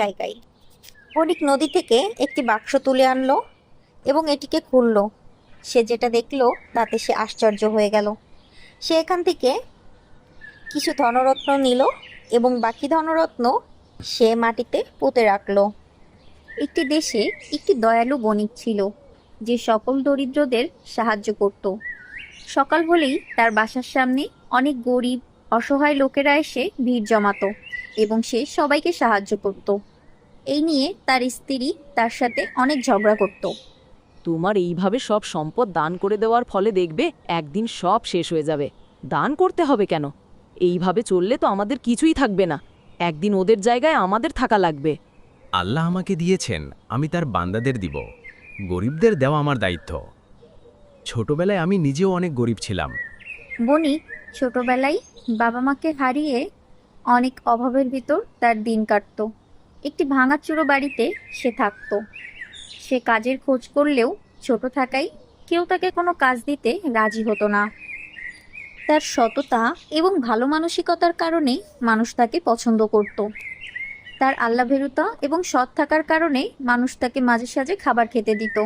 জায়গায়। বণিক নদী থেকে একটি বাক্স তুলে আনলো এবং এটিকে খুললো। সে যেটা দেখল, তাতে সে আশ্চর্য হয়ে গেল। সে এখান থেকে কিছু ধনরত্ন নিল এবং বাকি ধনরত্ন সে মাটিতে পুঁতে রাখল। একটি দেশে একটি দয়ালু বণিক ছিল, যে সকল দরিদ্রদের সাহায্য করত। সকাল হলেই তার বাসার সামনে অনেক গরিব, অসহায় লোকেরা এসে ভিড় জমাতো। এবং সে সবাইকে সাহায্য করত। এই নিয়ে তার স্ত্রী তার সাথে অনেক ঝগড়া করত। তোমার এইভাবে সব সম্পদ দান করে দেওয়ার ফলে দেখবে একদিন সব শেষ হয়ে যাবে। দান করতে হবে কেন? এইভাবে চললে তো আমাদের কিছুই থাকবে না। একদিন ওদের জায়গায় আমাদের থাকা লাগবে। আল্লাহ আমাকে দিয়েছেন আমি তার বান্দাদের দিব। গরিবদের দেওয়া আমার দায়িত্ব। ছোটবেলায় আমি নিজেও অনেক গরিব ছিলাম। বনি ছোটবেলায় বাবা মাকে হারিয়ে অনেক অভাবের ভিতর তার দিন কাটত। একটি ভাঙাচুরো বাড়িতে সে থাকত। সে কাজের খোঁজ করলেও ছোট থাকায় কেউ তাকে কোনো কাজ দিতে রাজি হতো না। তার সততা এবং ভালো মানসিকতার কারণে মানুষ তাকে পছন্দ করত। তার আল্লাভেরুতা এবং সৎ থাকার কারণে মানুষ তাকে মাঝে সাঝে খাবার খেতে দিত।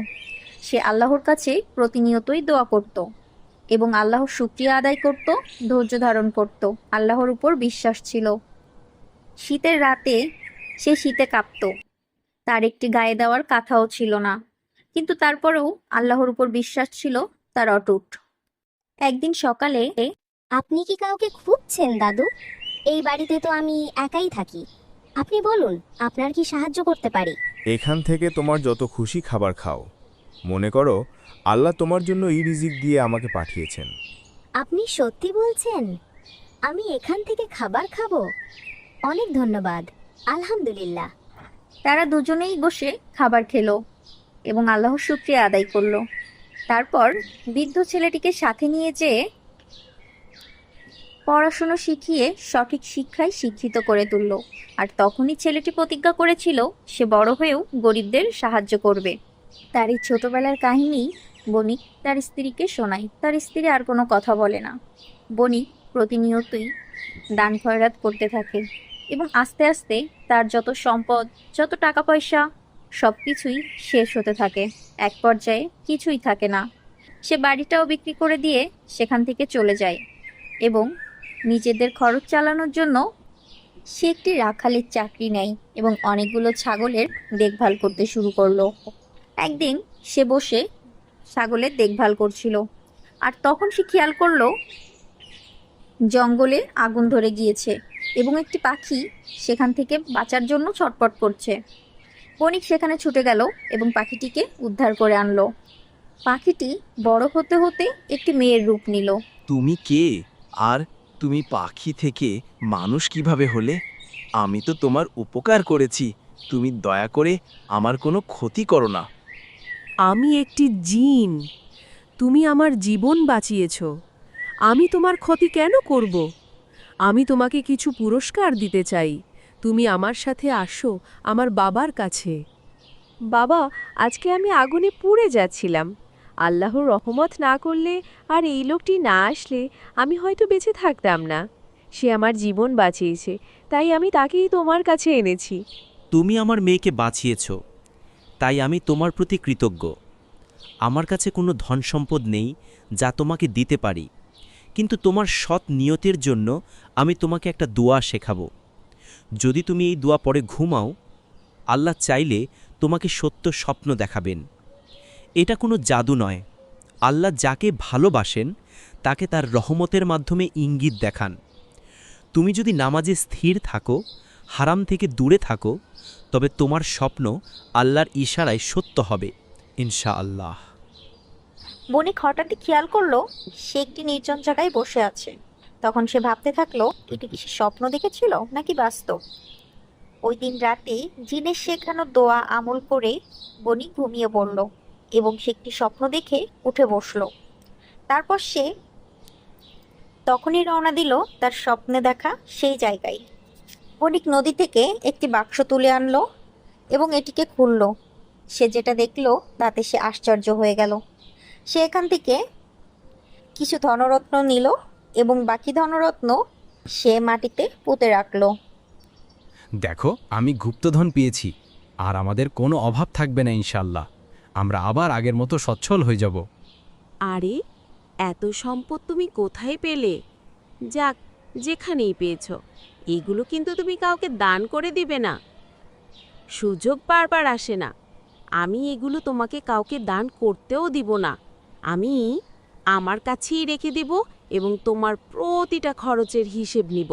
সে আল্লাহর কাছে প্রতিনিয়তই দোয়া করত। এবং আল্লাহর শুক্রিয়া আদায় করত ধৈর্য ধারণ করত। আল্লাহর উপর বিশ্বাস ছিল। শীতের রাতে সে শীতে কাঁপত। তার একটি গায়ে দেওয়ার কাঁথাও ছিল না। কিন্তু তারপরেও আল্লাহর উপর বিশ্বাস ছিল তার অটুট। একদিন সকালে আপনি কি কাউকে খুঁজছেন দাদু? এই বাড়িতে তো আমি একাই থাকি। আপনি বলুন আপনার কি সাহায্য করতে পারি? এখান থেকে তোমার যত খুশি খাবার খাও। মনে করো আল্লাহ তোমার জন্য এই রিজিক দিয়ে আমাকে পাঠিয়েছেন। আপনি সত্যি বলছেন? আমি এখান থেকে খাবার খাব? অনেক ধন্যবাদ। আলহামদুলিল্লাহ। তারা দুজনেই বসে খাবার খেলো এবং আল্লাহর শুক্রিয়া আদায় করল। তারপর বৃদ্ধ ছেলেটিকে সাথে নিয়ে যেয়ে পড়াশুনো শিখিয়ে সঠিক শিক্ষায় শিক্ষিত করে তুলল। আর তখনই ছেলেটি প্রতিজ্ঞা করেছিল সে বড় হয়েও গরিবদের সাহায্য করবে। তার এই ছোটবেলার কাহিনী বণিক তার স্ত্রীকে শোনায়। তার স্ত্রী আর কোনো কথা বলে না। বণিক প্রতিনিয়তই দান খয়রাত করতে থাকে এবং আস্তে আস্তে তার যত সম্পদ, যত টাকা পয়সা সব কিছুই শেষ হতে থাকে। এক পর্যায়ে কিছুই থাকে না। সে বাড়িটাও বিক্রি করে দিয়ে সেখান থেকে চলে যায় এবং নিজেদের খরচ চালানোর জন্য সে একটি রাখালের চাকরি নেয় এবং অনেকগুলো ছাগলের দেখভাল করতে শুরু করল। একদিন সে বসে ছাগলের দেখভাল করছিল। আর তখন সে খেয়াল করল, জঙ্গলে আগুন ধরে গিয়েছে এবং একটি পাখি সেখান থেকে বাঁচার জন্য ছটপট করছে। বণিক সেখানে ছুটে গেল এবং পাখিটিকে উদ্ধার করে আনলো। পাখিটি বড় হতে হতে একটি মেয়ের রূপ নিল। তুমি কে? আর তুমি পাখি থেকে মানুষ কীভাবে হলে? আমি তো তোমার উপকার করেছি। তুমি দয়া করে আমার কোনো ক্ষতি করো না। আমি একটি জিন। তুমি আমার জীবন বাঁচিয়েছ। আমি তোমার ক্ষতি কেন করব? আমি তোমাকে কিছু পুরস্কার দিতে চাই। তুমি আমার সাথে আসো, আমার বাবার কাছে। বাবা, আজকে আমি আগুনে পুড়ে যাচ্ছিলাম। আল্লাহর রহমত না করলে আর এই লোকটি না আসলে আমি হয়তো বেঁচে থাকতাম না। সে আমার জীবন বাঁচিয়েছে, তাই আমি তাকেই তোমার কাছে এনেছি। তুমি আমার মেয়েকে বাঁচিয়েছ। তাই আমি তোমার প্রতি কৃতজ্ঞ। আমার কাছে কোনো ধন সম্পদ নেই যা তোমাকে দিতে পারি। কিন্তু তোমার সৎ নিয়তের জন্য আমি তোমাকে একটা দোয়া শেখাবো। যদি তুমি এই দোয়া পরে ঘুমাও, আল্লাহ চাইলে তোমাকে সত্য স্বপ্ন দেখাবেন। এটা কোনো জাদু নয়। আল্লাহ যাকে ভালোবাসেন, তাকে তার রহমতের মাধ্যমে ইঙ্গিত দেখান। তুমি যদি নামাজে স্থির থাকো হারাম থেকে দূরে থাকো, তবে তোমার স্বপ্ন আল্লাহর ইশারায় সত্য হবে ইনশা আল্লাহ বণিক হঠাৎই খেয়াল করল, সে একটি নির্জন জায়গায় বসে আছে। তখন সে ভাবতে থাকল, এটি কি সে স্বপ্ন দেখেছিল, নাকি বাস্তব? ওই দিন রাতে জিনের শেখানো দোয়া আমল করে বণিক ঘুমিয়ে পড়ল এবং সে একটি স্বপ্ন দেখে উঠে বসল। তারপর সে তখনই রওনা দিল তার স্বপ্নে দেখা সেই জায়গায়। বণিক নদী থেকে একটি বাক্স তুলে আনলো এবং এটিকে খুললো। সে যেটা দেখল তাতে সে আশ্চর্য হয়ে গেল। সে এখান থেকে কিছু ধনরত্ন নিল এবং বাকি ধনরত্ন সে মাটিতে পুঁতে রাখল। দেখো আমি গুপ্তধন পেয়েছি আর আমাদের কোনো অভাব থাকবে না ইনশাল্লাহ আমরা আবার আগের মতো সচ্ছল হয়ে যাব। আরে এত সম্পদ তুমি কোথায় পেলে? যাক যেখানেই পেয়েছ। এগুলো কিন্তু তুমি কাউকে দান করে দিবে না। সুযোগ বারবার আসে না। আমি এগুলো তোমাকে কাউকে দান করতেও দিব না। আমি আমার কাছেই রেখে দিব এবং তোমার প্রতিটা খরচের হিসেব নিব।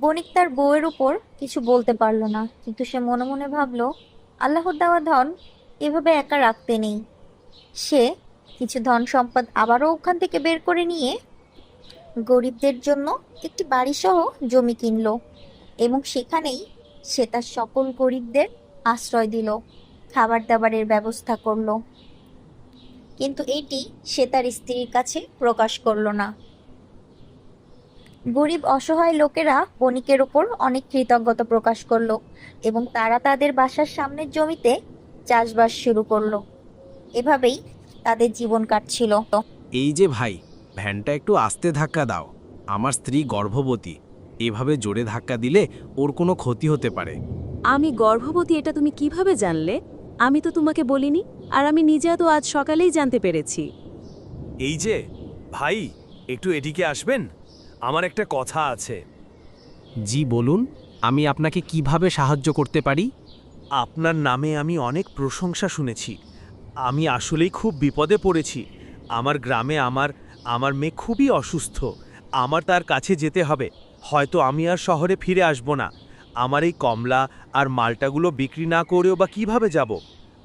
বণিক তার বউয়ের উপর কিছু বলতে পারল না, কিন্তু সে মনে মনে ভাবলো, আল্লাহর দেওয়া ধন এভাবে একা রাখতে নেই। সে কিছু ধন সম্পদ আবারও ওখান থেকে বের করে নিয়ে গরিবদের জন্য একটি বাড়িসহ জমি কিনলো এবং সেখানেই সে তার সকল গরিবদের আশ্রয় দিল খাবার দাবারের ব্যবস্থা করল। কিন্তু এটি সে তার স্ত্রীর কাছে প্রকাশ করল না। গরিব অসহায় লোকেরা বণিকের ওপর অনেক কৃতজ্ঞতা প্রকাশ করল এবং তারা তাদের বাসার সামনের জমিতে চাষবাস শুরু করল। এভাবেই তাদের জীবন কাটছিল। এই যে ভাই ভ্যানটা একটু আস্তে ধাক্কা দাও। আমার স্ত্রী গর্ভবতী। এভাবে জোরে ধাক্কা দিলে ওর কোনো ক্ষতি হতে পারে। আমি গর্ভবতী এটা তুমি কীভাবে জানলে? আমি তো তোমাকে বলিনি আর আমি নিজে তো আজ সকালেই জানতে পেরেছি। এই যে ভাই একটু এদিকে আসবেন? আমার একটা কথা আছে। জি বলুন আমি আপনাকে কীভাবে সাহায্য করতে পারি? আপনার নামে আমি অনেক প্রশংসা শুনেছি। আমি আসলেই খুব বিপদে পড়েছি। আমার গ্রামে আমার আমার মেয়ে খুবই অসুস্থ। আমার তার কাছে যেতে হবে। হয়তো আমি আর শহরে ফিরে আসব না। আমার এই কমলা আর মালটাগুলো বিক্রি না করেও বা কীভাবে যাব?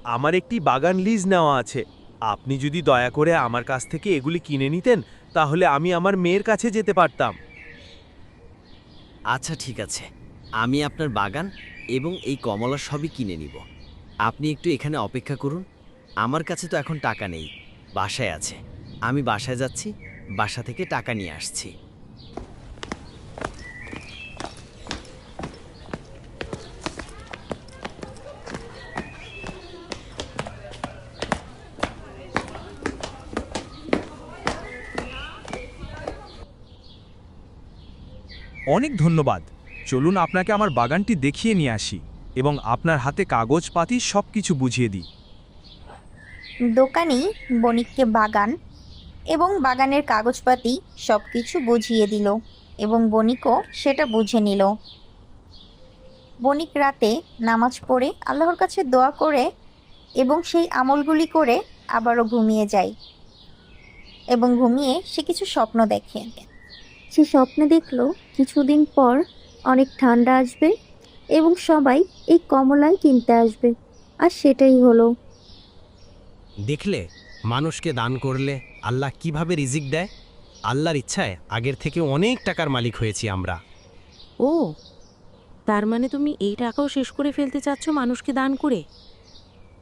আমার একটি বাগান লিজ নেওয়া আছে। আপনি যদি দয়া করে আমার কাছ থেকে এগুলি কিনে নিতেন, তাহলে আমি আমার মেয়ের কাছে যেতে পারতাম। আচ্ছা ঠিক আছে। আমি আপনার বাগান এবং এই কমলা সবই কিনে নিব। আপনি একটু এখানে অপেক্ষা করুন। আমার কাছে তো এখন টাকা নেই। বাসায় আছে। আমি বাসায় যাচ্ছি বাসা থেকে টাকা নিয়ে আসছি। অনেক ধন্যবাদ। চলুন আপনাকে আমার বাগানটি দেখিয়ে নিয়ে আসি এবং আপনার হাতে কাগজপাতি সব কিছু বুঝিয়ে দিই। দোকানি বণিককে বাগান। এবং বাগানের কাগজপাতি সব কিছু বুঝিয়ে দিল এবং বণিকও সেটা বুঝে নিল। বণিক রাতে নামাজ পড়ে আল্লাহর কাছে দোয়া করে এবং সেই আমলগুলি করে আবারও ঘুমিয়ে যায় এবং ঘুমিয়ে সে কিছু স্বপ্ন দেখে। সে স্বপ্নে দেখল কিছুদিন পর অনেক ঠান্ডা আসবে এবং সবাই এই কমলাই কিনতে আসবে। আর সেটাই হলো। দেখলে মানুষকে দান করলে আল্লাহ কীভাবে রিজিক দেয়? আল্লাহর ইচ্ছায় আগের থেকে অনেক টাকার মালিক হয়েছি আমরা। ও তার মানে তুমি এই টাকাও শেষ করে ফেলতে চাচ্ছ মানুষকে দান করে?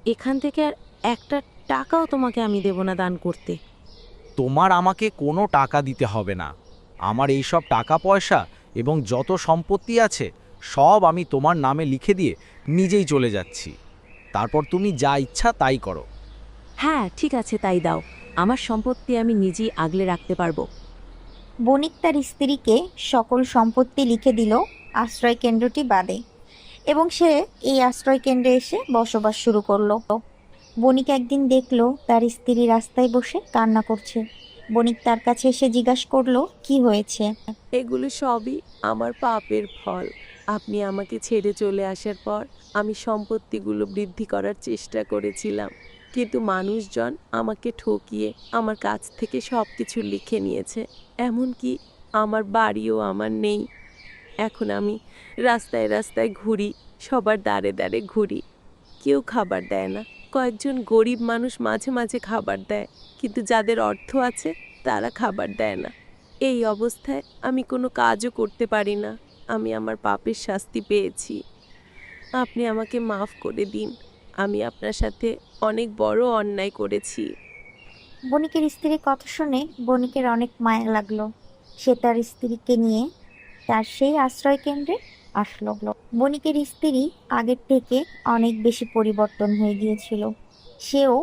এখান থেকে আর একটা টাকাও তোমাকে আমি দেব না দান করতে। তোমার আমাকে কোনো টাকা দিতে হবে না। আমার এই সব টাকা পয়সা এবং যত সম্পত্তি আছে সব আমি তোমার নামে লিখে দিয়ে নিজেই চলে যাচ্ছি। তারপর তুমি যা ইচ্ছা তাই করো। হ্যাঁ ঠিক আছে তাই দাও। আমার সম্পত্তি আমি নিজেই আগলে রাখতে পারব। বণিক তার স্ত্রীকে সকল সম্পত্তি লিখে দিল আশ্রয় কেন্দ্রটি বাদে এবং সে এই আশ্রয় কেন্দ্রে এসে বসবাস শুরু করল। বণিক একদিন দেখল তার স্ত্রী রাস্তায় বসে কান্না করছে। বণিক তার কাছে এসে জিজ্ঞাসা করল কি হয়েছে? এগুলো সবই আমার পাপের ফল। আপনি আমাকে ছেড়ে চলে আসার পর আমি সম্পত্তিগুলো বৃদ্ধি করার চেষ্টা করেছিলাম। কিন্তু মানুষজন আমাকে ঠকিয়ে আমার কাছ থেকে সব কিছু লিখে নিয়েছে। এমনকি আমার বাড়িও আমার নেই। এখন আমি রাস্তায় রাস্তায় ঘুরি, সবার দাঁড়ে দাঁড়ে ঘুরি। কেউ খাবার দেয় না। কয়েকজন গরিব মানুষ মাঝে মাঝে খাবার দেয়। কিন্তু যাদের অর্থ আছে, তারা খাবার দেয় না। এই অবস্থায় আমি কোনো কাজও করতে পারি না। আমি আমার পাপের শাস্তি পেয়েছি। আপনি আমাকে মাফ করে দিন। আমি আপনার সাথে অনেক বড় অন্যায় করেছি। বণিকের স্ত্রীর কথা শুনে বণিকের অনেক মায়া লাগল। সে তার স্ত্রীকে নিয়ে তার সেই আশ্রয় কেন্দ্রে আসলো। বণিকের স্ত্রী আগের থেকে অনেক বেশি পরিবর্তন হয়ে গিয়েছিল। সেও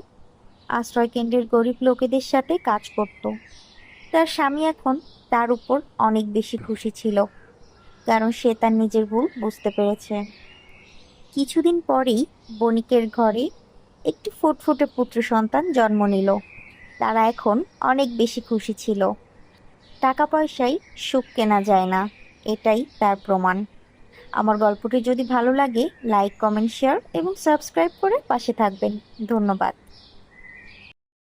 আশ্রয় কেন্দ্রের গরিব লোকেদের সাথে কাজ করত। তার স্বামী এখন তার উপর অনেক বেশি খুশি ছিল, কারণ সে তার নিজের ভুল বুঝতে পেরেছে। কিছুদিন পরেই বণিকের ঘরে একটি ফুটফুটে পুত্র সন্তান জন্ম নিল। তারা এখন অনেক বেশি খুশি ছিল। টাকা পয়সায় সুখ কেনা যায় না, এটাই তার প্রমাণ। আমার গল্পটি যদি ভালো লাগে লাইক কমেন্ট শেয়ার এবং সাবস্ক্রাইব করে পাশে থাকবেন। ধন্যবাদ।